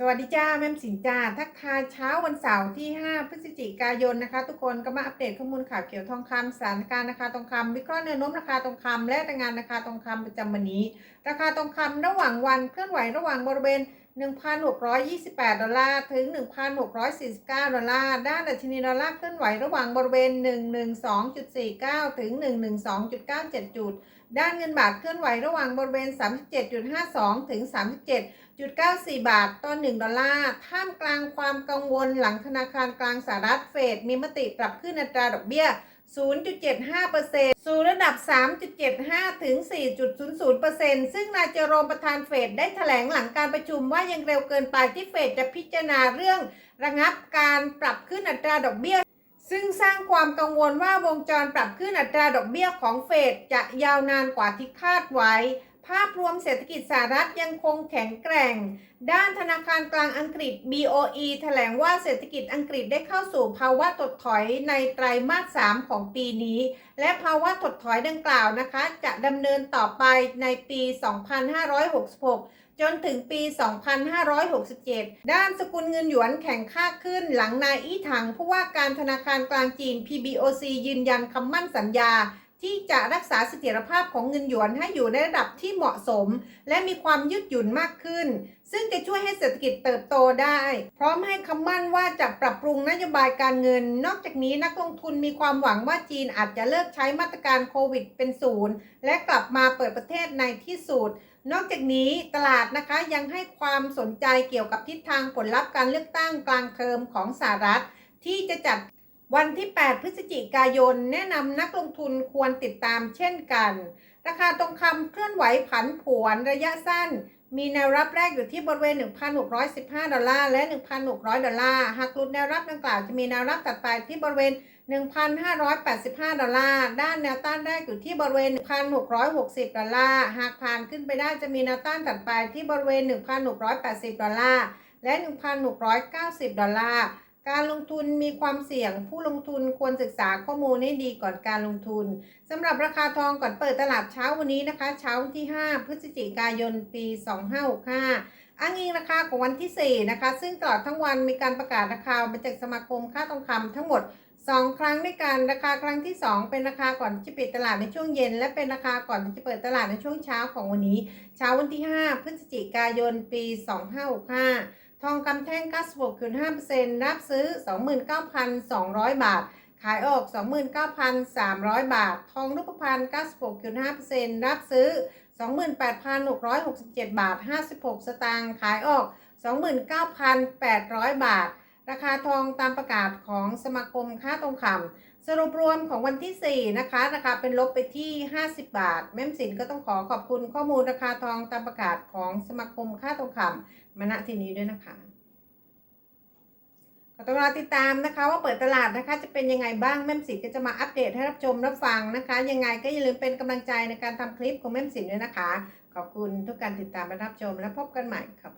สวัสดีจ้าแม่มสินจ้าทักทายเช้าวันเสาร์ที่ 5 พฤศจิกายนนะคะ ทุกคนก็มาอัปเดตข้อมูลข่าวเกี่ยวทองคำสถานการณ์ราคาทองคำวิเคราะห์แนวโน้มราคาทองคำและรายงานราคาทองคำประจำวันนี้ ราคาทองคำระหว่างวันเคลื่อนไหวระหว่างบริเวณ 1,628 ดอลลาร์ ถึง 1,649 ดอลลาร์ ด้านดัชนีดอลลาร์เคลื่อนไหวระหว่างบริเวณ 112.49 ถึง 112.97 จุด ด้านเงินบาทเคลื่อนไหวระหว่างบริเวณ 37.52 ถึง 37.94 บาทต่อ 1 ดอลลาร์ ท่ามกลางความกังวลหลังธนาคารกลางสหรัฐเฟดมีมติปรับขึ้นอัตราดอกเบี้ย 0.75%สู่ระดับ 3.75 ถึง 4.00%ซึ่งนายเจอโรมประธานเฟดได้แถลงหลังการประชุมว่ายังเร็วเกินไปที่เฟดจะพิจารณาเรื่องระงับการปรับขึ้นอัตราดอกเบี้ย ซึ่งสร้างความกังวลว่าวงจรปรับขึ้นอัตราดอกเบี้ยของเฟดจะยาวนานกว่าที่คาดไว้ ภาพรวมเศรษฐกิจสหรัฐยังคงแข็งแกร่ง ด้านธนาคารกลางอังกฤษ BOE แถลงว่าเศรษฐกิจอังกฤษได้เข้าสู่ภาวะถดถอยในไตรมาส 3 ของปีนี้ และภาวะถดถอยดังกล่าวนะคะ จะดำเนินต่อไปในปี 2566 จนถึงปี 2567 ด้านสกุลเงินหยวนแข็งค่าขึ้นหลังนายอี้ถังผู้ว่าการธนาคารกลางจีน PBOC ยืนยันคำมั่นสัญญา ที่จะรักษาเสถียรภาพของเงินหยวนให้อยู่ในระดับที่เหมาะสม และมีความยืดหยุ่นมากขึ้น ซึ่งจะช่วยให้เศรษฐกิจเติบโตได้ พร้อมให้คำมั่นว่าจะปรับปรุงนโยบายการเงิน นอกจากนี้นักลงทุนมีความหวังว่าจีนอาจจะเลิกใช้มาตรการโควิดเป็นศูนย์ และกลับมาเปิดประเทศในที่สุดนอกจากนี้ตลาดนะคะยังให้ความสนใจเกี่ยวกับทิศทางผลลัพธ์การเลือกตั้งกลางเทอมของสหรัฐ ที่จะจัด วันที่ 8 พฤศจิกายน แนะนำนักลงทุนควรติดตามเช่นกัน ราคาทองคำเคลื่อนไหวผันผวนระยะสั้น มีแนวรับแรกอยู่ที่บริเวณ 1,615 ดอลลาร์ และ 1,600 ดอลลาร์ หากหลุดแนวรับดังกล่าวจะมีแนวรับตัดไปที่บริเวณ 1,585 ดอลลาร์ ด้านแนวต้านแรกอยู่ที่บริเวณ 1,660 ดอลลาร์ หากผ่านขึ้นไปได้จะมีแนวต้านถัดไปที่บริเวณ 1,680 ดอลลาร์ และ 1,690 ดอลลาร์ การลงทุนมีความเสี่ยง ผู้ลงทุนควรศึกษาข้อมูลให้ดีก่อนการลงทุนสำหรับราคาทองก่อนเปิดตลาดเช้าวันนี้นะคะ เช้าวันที่ 5 พฤศจิกายน ปี 2565อ้างอิงราคาของวันที่ 4 นะคะ ซึ่งตลอดทั้งวันมีการประกาศราคามาจากสมาคมค่าทองคำทั้งหมด 2 ครั้งด้วยกันราคาครั้งที่ 2 เป็นราคาก่อนจะปิดตลาดในช่วงเย็น และเป็นราคาก่อนจะเปิดตลาดในช่วงเช้าของวันนี้ เช้าวันที่ 5 พฤศจิกายน ปี 2565 ทองคำแท่ง 96.5%รับซื้อ 29,200 บาท ขายออก 29,300 บาท ทองรูปพรรณ96.5%รับซื้อ 28,667 บาท 56 สตางค์ขายออก 29,800 บาท ราคาทองตามประกาศของสมาคมค่าทองคำสรุปรวมของวันที่ 4 นะคะ ราคาเป็นลบไปที่ 50 บาท แม่มสินก็ต้องขอขอบคุณข้อมูลราคาทองตามประกาศของสมาคมค่าทองคำ มาณที่นี้ด้วยนะคะก็ต้องรอติดตามนะคะ ว่าเปิดตลาดนะคะ จะเป็นยังไงบ้างแม่มสินก็จะมาอัปเดตให้รับชมรับฟังนะคะ ยังไงก็อย่าลืมเป็นกำลังใจในการทำคลิปของแม่มสินด้วยนะคะ ขอบคุณทุกการติดตามและรับชมและพบกันใหม่ขอบคุณค่ะ